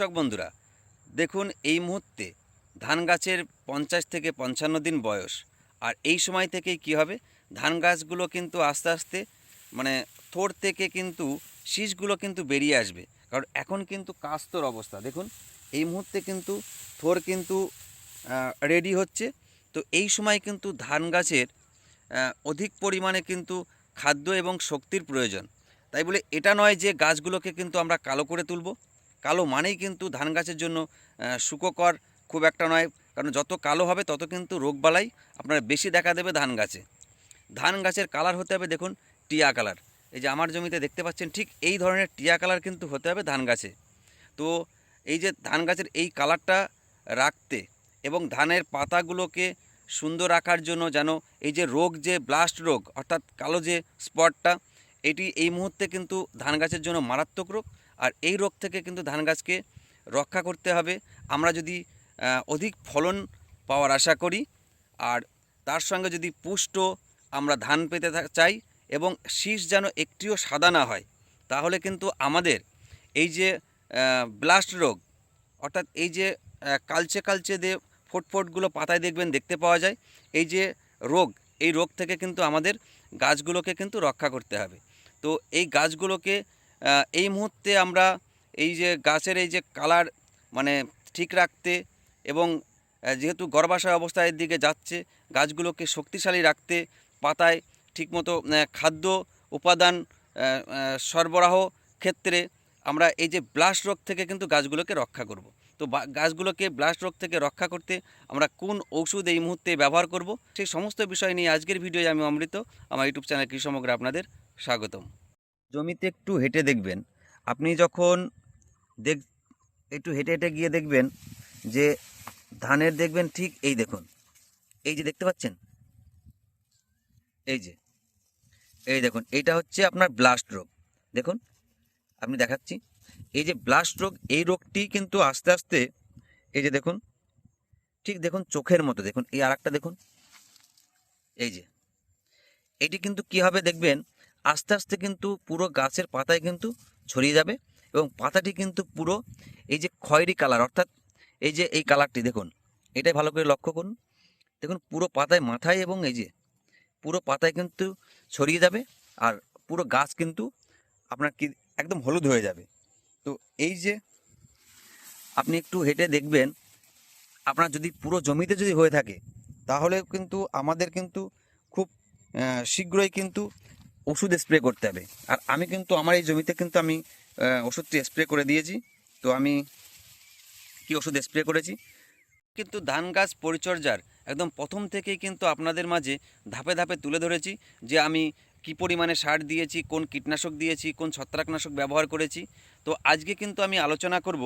কৃষক বন্ধুরা, দেখুন এই মুহূর্তে ধান গাছের পঞ্চাশ থেকে পঞ্চান্ন দিন বয়স, আর এই সময় থেকেই কি হবে? ধান গাছগুলো কিন্তু আস্তে আস্তে মানে থোর থেকে কিন্তু শীষগুলো কিন্তু বেরিয়ে আসবে। কারণ এখন কিন্তু কাস্তর অবস্থা। দেখুন, এই মুহূর্তে কিন্তু থোর কিন্তু রেডি হচ্ছে। তো এই সময় কিন্তু ধান গাছের অধিক পরিমাণে কিন্তু খাদ্য এবং শক্তির প্রয়োজন। তাই বলে এটা নয় যে গাছগুলোকে কিন্তু আমরা কালো করে তুলব। কালো মানেই কিন্তু ধান গাছের জন্য সুখকর খুব একটা নয়। কারণ যত কালো হবে, তত কিন্তু রোগবালাই আপনার বেশি দেখা দেবে ধান গাছে। ধান গাছের কালার হতে হবে, দেখুন, টিয়া কালার। এই যে আমার জমিতে দেখতে পাচ্ছেন, ঠিক এই ধরনের টিয়া কালার কিন্তু হতে হবে ধান গাছে। তো এই যে ধান গাছের এই কালারটা রাখতে এবং ধানের পাতাগুলোকে সুন্দর রাখার জন্য যেন এই যে রোগ যে ব্লাস্ট রোগ, অর্থাৎ কালো যে স্পটটা এটি এই মুহূর্তে কিন্তু ধান গাছের জন্য মারাত্মক রোগ। আর এই রোগ থেকে কিন্তু ধান গাছকে রক্ষা করতে হবে। আমরা যদি অধিক ফলন পাওয়ার আশা করি, আর তার সঙ্গে যদি পুষ্ট আমরা ধান পেতে চাই এবং শীষ যেন একটিও সাদা না হয়, তাহলে কিন্তু আমাদের এই যে ব্লাস্ট রোগ, অর্থাৎ এই যে কালচে কালচে দিয়ে ফোটফোটগুলো পাতায় দেখবেন, দেখতে পাওয়া যায়, এই যে রোগ, এই রোগ থেকে কিন্তু আমাদের গাছগুলোকে কিন্তু রক্ষা করতে হবে। তো এই গাছগুলোকে এই মুহূর্তে আমরা এই যে গাছের এই যে কালার মানে ঠিক রাখতে এবং যেহেতু গর্ভাশয় অবস্থার দিকে যাচ্ছে, গাছগুলোকে শক্তিশালী রাখতে পাতায় ঠিকমতো খাদ্য উপাদান সরবরাহ ক্ষেত্রে আমরা এই যে ব্লাস্ট রোগ থেকে কিন্তু গাছগুলোকে রক্ষা করব। তো গাছগুলোকে ব্লাস্ট রোগ থেকে রক্ষা করতে আমরা কোন ওষুধ এই মুহূর্তে ব্যবহার করব, সেই সমস্ত বিষয় নিয়ে আজকের ভিডিওয়ে আমি অমৃত। আমার ইউটিউব চ্যানেল কৃষমগ্রে আপনাদের স্বাগতম। জমিতে একটু হেঁটে দেখবেন। আপনি যখন দেখ, একটু হেঁটে হেঁটে গিয়ে দেখবেন যে ধানের দেখবেন ঠিক এই দেখুন, এই যে দেখতে পাচ্ছেন? এই যে, এই দেখুন, এইটা হচ্ছে আপনার ব্লাস্ট রোগ। দেখুন, আপনি দেখাচ্ছি, এই যে ব্লাস্ট রোগ, এই রোগটি কিন্তু আস্তে আস্তে, এই যে দেখুন, ঠিক দেখুন চোখের মতো, দেখুন, এই আর দেখুন, এই যে, এটি কিন্তু কী হবে দেখবেন আস্তে আস্তে কিন্তু পুরো গাছের পাতায় কিন্তু ছড়িয়ে যাবে এবং পাতাটি কিন্তু পুরো এই যে খয়েরি কালার, অর্থাৎ এই যে এই কালারটি দেখুন, এটাই ভালো করে লক্ষ্য করুন। দেখুন, পুরো পাতায় মাথায় এবং এই যে পুরো পাতায় কিন্তু ছড়িয়ে যাবে আর পুরো গাছ কিন্তু আপনার কি একদম হলুদ হয়ে যাবে। তো এই যে আপনি একটু হেঁটে দেখবেন, আপনার যদি পুরো জমিতে যদি হয়ে থাকে তাহলে কিন্তু আমাদের কিন্তু খুব শীঘ্রই কিন্তু ওষুধ স্প্রে করতে হবে। আর আমি কিন্তু, আমার এই জমিতে কিন্তু আমি ওষুধটি স্প্রে করে দিয়েছি। তো আমি কি ওষুধ স্প্রে করেছি? কিন্তু ধান গাছ পরিচর্যার একদম প্রথম থেকেই কিন্তু আপনাদের মাঝে ধাপে ধাপে তুলে ধরেছি যে আমি কি পরিমাণে সার দিয়েছি, কোন কীটনাশক দিয়েছি, কোন ছত্রাকনাশক ব্যবহার করেছি। তো আজকে কিন্তু আমি আলোচনা করব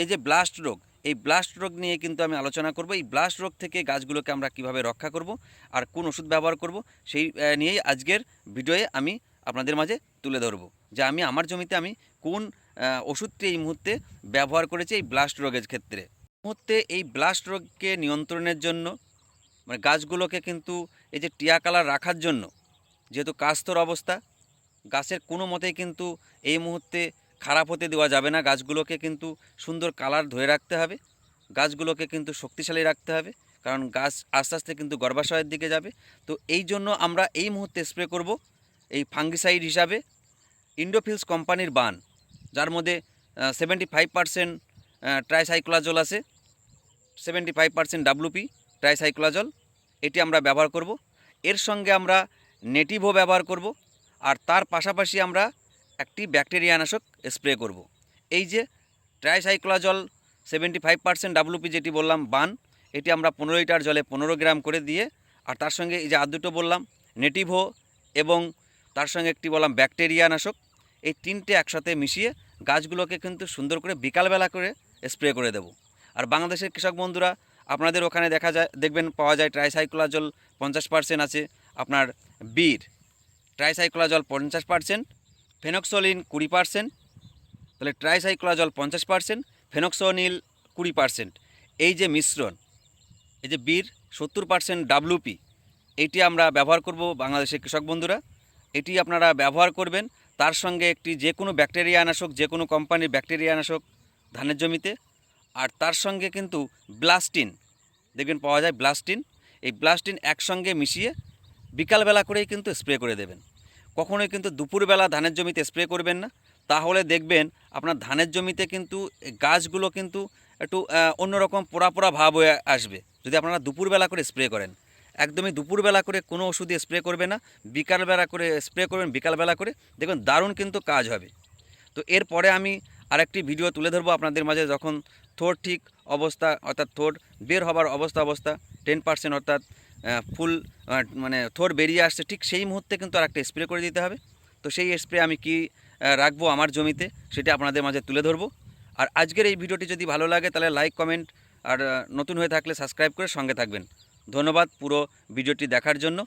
এই যে ব্লাস্ট রোগ এই ব্লাস্ট রোগ নিয়ে কিন্তু আমি আলোচনা করব। এই ব্লাস্ট রোগ থেকে গাছগুলোকে আমরা কীভাবে রক্ষা করব আর কোন ওষুধ ব্যবহার করব সেই নিয়েই আজকের ভিডিওয়ে আমি আপনাদের মাঝে তুলে ধরব যে আমি, আমার জমিতে আমি কোন ওষুধটি এই মুহূর্তে ব্যবহার করেছি এই ব্লাস্ট রোগের ক্ষেত্রে। মুহূর্তে এই ব্লাস্ট রোগকে নিয়ন্ত্রণের জন্য মানে গাছগুলোকে কিন্তু এই যে টিয়া কালার রাখার জন্য, যেহেতু কাস্তর অবস্থা, গাছের কোনো মতেই কিন্তু এই মুহূর্তে খারাপ হতে দেওয়া যাবে না। গাছগুলোকে কিন্তু সুন্দর কালার ধরে রাখতে হবে। গাছগুলোকে কিন্তু শক্তিশালী রাখতে হবে। কারণ গাছ আস্তে আস্তে কিন্তু গর্ভাশয়ের দিকে যাবে। তো এই জন্য আমরা এই মুহূর্তে স্প্রে করব এই ফাঙ্গিসাইড হিসাবে ইন্ডোফিলস কোম্পানির বান, যার মধ্যে সেভেন্টি ফাইভ পার্সেন্ট ট্রাইসাইক্লোজল আছে seventy five percent WP tricyclazole এটি আমরা ব্যবহার করব। এর সঙ্গে আমরা নেটিভও ব্যবহার করব। আর তার পাশাপাশি আমরা একটি ব্যাকটেরিয়ানাশক স্প্রে করব। এই যে tricyclazole seventy five percent WP যেটি বললাম, বান, এটি আমরা পনেরো লিটার জলে পনেরো গ্রাম করে দিয়ে, আর তার সঙ্গে এই যে আর দুটো বললাম, নেটিভো এবং তার সঙ্গে একটি বললাম ব্যাকটেরিয়ানাশক, এই তিনটে একসাথে মিশিয়ে গাছগুলোকে কিন্তু সুন্দর করে বিকালবেলা করে স্প্রে করে দেব। আর বাংলাদেশের কৃষক বন্ধুরা, আপনাদের ওখানে দেখা যায়, দেখবেন পাওয়া যায় ট্রাইসাইক্লোজল পঞ্চাশ পার্সেন্ট আছে, আপনার বীর, ট্রাইসাইক্লোজল পঞ্চাশ পার্সেন্ট ফেনক্সোলিন কুড়ি পার্সেন্ট তাহলে ট্রাইসাইক্লোজল পঞ্চাশ পার্সেন্ট ফেনক্সোনিল কুড়ি পার্সেন্ট এই যে মিশ্রণ, এই যে বীর, সত্তর পার্সেন্ট ডাব্লুপি এইটি আমরা ব্যবহার করব বাংলাদেশের কৃষক বন্ধুরা। এটি আপনারা ব্যবহার করবেন, তার সঙ্গে একটি যে কোনো ব্যাকটেরিয়ানাশক যে কোনো কোম্পানির ব্যাকটেরিয়ানাশক ধানের জমিতে। আর তার সঙ্গে কিন্তু ব্লাস্টিন, দেখবেন পাওয়া যায় ব্লাস্টিন। এই ব্লাস্টিন একসঙ্গে মিশিয়ে বিকালবেলা করেই কিন্তু স্প্রে করে দেবেন। কখনোই কিন্তু দুপুরবেলা ধানের জমিতে স্প্রে করবেন না। তাহলে দেখবেন আপনার ধানের জমিতে কিন্তু গাছগুলো কিন্তু একটু অন্যরকম পোড়া পোড়া ভাব হয়ে আসবে। যদি আপনারা দুপুরবেলা করে স্প্রে করেন। একদমই দুপুরবেলা করে কোনো ওষুধে স্প্রে করবে না। বিকালবেলা করে স্প্রে করবেন, বিকালবেলা করে। দেখবেন দারুণ কিন্তু কাজ হবে। তো এরপরে আমি আরেকটি ভিডিও তুলে ধরবো আপনাদের মাঝে। যখন থোর ঠিক অবস্থা, অর্থাৎ থোর বের হবার অবস্থা অবস্থা টেন পার্সেন্ট অর্থাৎ ফুল মানে থোর বেরিয়ে আসছে, ঠিক সেই মুহূর্তে কিন্তু আর একটা স্প্রে করে দিতে হবে। তো সেই স্প্রে আমি কি রাখব আমার জমিতে, সেটা আপনাদের মাঝে তুলে ধরবো। আর আজকের এই ভিডিওটি যদি ভালো লাগে, তাহলে লাইক কমেন্ট আর নতুন হয়ে থাকলে সাবস্ক্রাইব করে সঙ্গে থাকবেন। ধন্যবাদ পুরো ভিডিওটি দেখার জন্য।